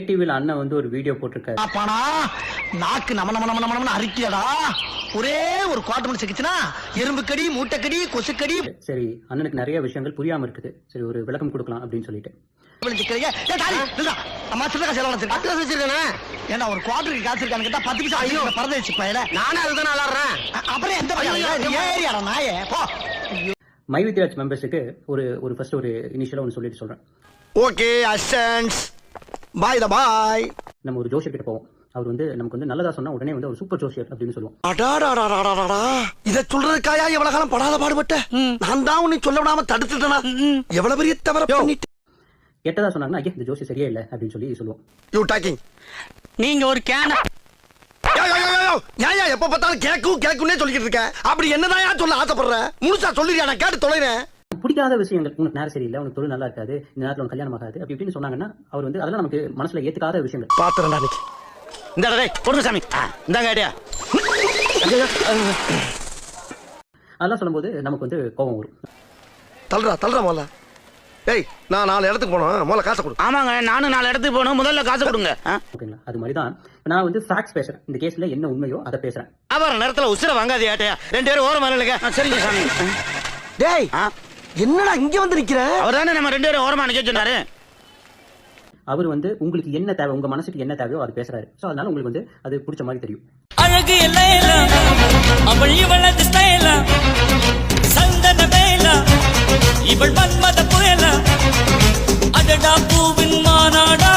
டிவியில் அண்ணன் வந்து ஒரு வீடியோ போட்டிருக்காரு. பானா நாக்கு நம நம நம நம நம அரிக்கியடா. ஒரே ஒரு குவாட்டர் மணி சிக்கிச்சுனா எறும்பு கடி மூட்டைக்கடி கொசுக்கடி. சரி அண்ணனுக்கு நிறைய விஷயங்கள் புரியாம இருக்குது. சரி ஒரு விளக்கம் கொடுக்கலாம் அப்படின்னு சொல்லிட்டு. சிக்கிறீங்க? ஏ தாடி நில்றா. அம்மா சில்லற காசு எவ்வளவு வச்சிருக்க பத்து காசு வச்சிருக்கானே. ஏன்னா ஒரு குவாட்டருக்கு காசு இருக்கான்னு கேட்டா பத்து பைசா ஐயோ. பறந்து வச்சு பையல நானே அதுதான் விளாடுறேன். அப்புறம் எந்த பையன்? ஏரியாடா நாயே. போ. மை வித்யாஜ் மெம்பர்ஸுக்கு ஒரு ஒரு ஃபர்ஸ்ட் ஒரு இனிஷியலாக ஒன்று சொல்லிட்டு சொல்றேன். ஓகே அசன்ஸ் பாய் த பாய் நம்ம ஒரு ஜோஷியர் கிட்ட போவோம். அவர் வந்து நமக்கு வந்து நல்லதா சொன்னா உடனே வந்து ஒரு சூப்பர் ஜோஷியர் அப்படின்னு சொல்லுவோம். அடாடாடாடாடாடா. இத சொல்றதுக்காயா எவ்வளவு காலம் படாத பாடுபட்ட? நான் தான் உன்னை சொல்ல விடாம தடுத்துட்டனா? எவ்வளவு பெரிய தவற பண்ணிட்டு கெட்டதா சொன்னாங்கன்னா ஐயா இந்த ஜோசி சரியே இல்லை அப்படின்னு சொல்லி சொல்லுவோம். யூ டாக்கிங் நீங்க ஒரு கேன ஏன் எப்ப பார்த்தாலும் கேக்கும் கேக்கும்னே சொல்லிக்கிட்டு இருக்க. அப்படி என்னதான் சொல்ல ஆசைப்படுற? முழுசா சொல்லிருக்கியா? நான் கேட்டு தொலைறேன். பிடிக்காத விஷயங்கள். உனக்கு நேரம் சரியில்லை உனக்கு தொழில் நல்லா இருக்காது இந்த நேரத்தில் உனக்கு கல்யாணம் ஆகாது அப்படி இப்படின்னு சொன்னாங்கன்னா அவர் வந்து அதெல்லாம் நமக்கு மனசுல ஏத்துக்காத விஷயங்கள். பாத்துறேன்டா இன்னைக்கு இந்த டேய் கொடுங்க சாமி. இந்தாங்க ஐடியா. அதெல்லாம் சொல்லும்போது நமக்கு வந்து கோபம் வரும். தள்ளுறா தள்ளுறா முதல்ல. ஏய் நான் நாலு இடத்துக்கு போனோம் முதல்ல காசை கொடு. ஆமாங்க நானும் நாலு இடத்துக்கு போகணும். முதல்ல காசு கொடுங்க. ஆ? ஓகேங்களா? அது மாதிரி தான் நான் வந்து ஃபேக்ட்ஸ் பேசுறேன். இந்த கேஸ்ல என்ன உண்மையோ அதை பேசுறேன். வியாபார நேரத்துல உசுர வாங்காதே ஏட்டையா ரெண்டு பேரும் ஓரமா இல்லைங்க சரிங்க சாமி. டேய் ஆ? என்னடா இங்க வந்து நிக்கிற? அவர்தானே நம்ம ரெண்டு பேரும் ஓரமா நிக்க சொன்னாரு. அவர் வந்து உங்களுக்கு என்ன தேவை உங்க மனசுக்கு என்ன தேவையோ அது பேசுறாரு. ஸோ அதனால உங்களுக்கு வந்து அது பிடிச்ச மாதிரி தெரியும். அழகு எல்லாம் அவள் இவளது ஸ்டைலா சந்தன வேலா இவள் மன்மத புயலா அடடா பூவின் மாநாடா